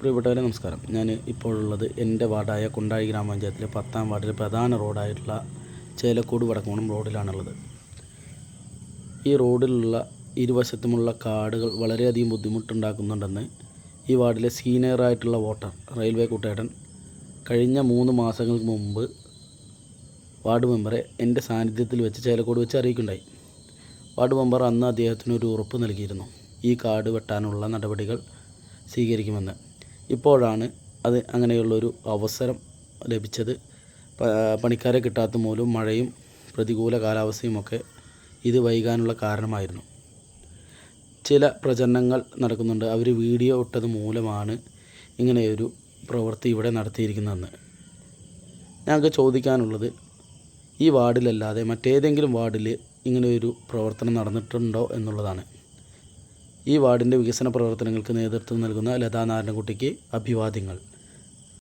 പ്രിയപ്പെട്ടവരെ നമസ്കാരം. ഞാൻ ഇപ്പോഴുള്ളത് എന്റെ വാർഡായ കുണ്ടാഴി ഗ്രാമപഞ്ചായത്തിലെ പത്താം വാർഡിലെ പ്രധാന റോഡായിട്ടുള്ള ചേലക്കോട് വടക്കോണം റോഡിലാണുള്ളത്. ഈ റോഡിലുള്ള ഇരുവശത്തുമുള്ള കാടുകൾ വളരെയധികം ബുദ്ധിമുട്ടുണ്ടാക്കുന്നുണ്ടെന്ന് ഈ വാർഡിലെ സീനിയറായിട്ടുള്ള വോട്ടർ റെയിൽവേ കൂട്ടേട്ടൻ കഴിഞ്ഞ മൂന്ന് മാസങ്ങൾക്ക് മുമ്പ് വാർഡ് മെമ്പറെ എന്റെ സാന്നിധ്യത്തിൽ വെച്ച് ചേലക്കോട് വെച്ച് അറിയിക്കുണ്ടായി. വാർഡ് മെമ്പർ അന്ന് അദ്ദേഹത്തിന് ഒരു ഉറപ്പ് നൽകിയിരുന്നു. ഈ കാട് വെട്ടാനുള്ള നടപടികൾ സ്വീകരിക്കുമെന്ന്. ഇപ്പോഴാണ് അത് അങ്ങനെയുള്ളൊരു അവസരം ലഭിച്ചത്. പണിക്കാരെ കിട്ടാത്ത മൂലം മഴയും പ്രതികൂല കാലാവസ്ഥയുമൊക്കെ ഇത് വൈകാനുള്ള കാരണമായിരുന്നു. ചില പ്രചരണങ്ങൾ നടക്കുന്നുണ്ട്. അവർ വീഡിയോ ഇട്ടത് മൂലമാണ് ഇങ്ങനെയൊരു പ്രവൃത്തി ഇവിടെ നടത്തിയിരിക്കുന്നതെന്ന്. ഞങ്ങൾക്ക് ചോദിക്കാനുള്ളത് ഈ വാർഡിലല്ലാതെ മറ്റേതെങ്കിലും വാർഡിൽ ഇങ്ങനെയൊരു പ്രവർത്തനം നടന്നിട്ടുണ്ടോ എന്നുള്ളതാണ്. ഈ വാർഡിന്റെ വികസന പ്രവർത്തനങ്ങൾക്ക് നേതൃത്വം നൽകുന്ന ലതാ അഭിവാദ്യങ്ങൾ.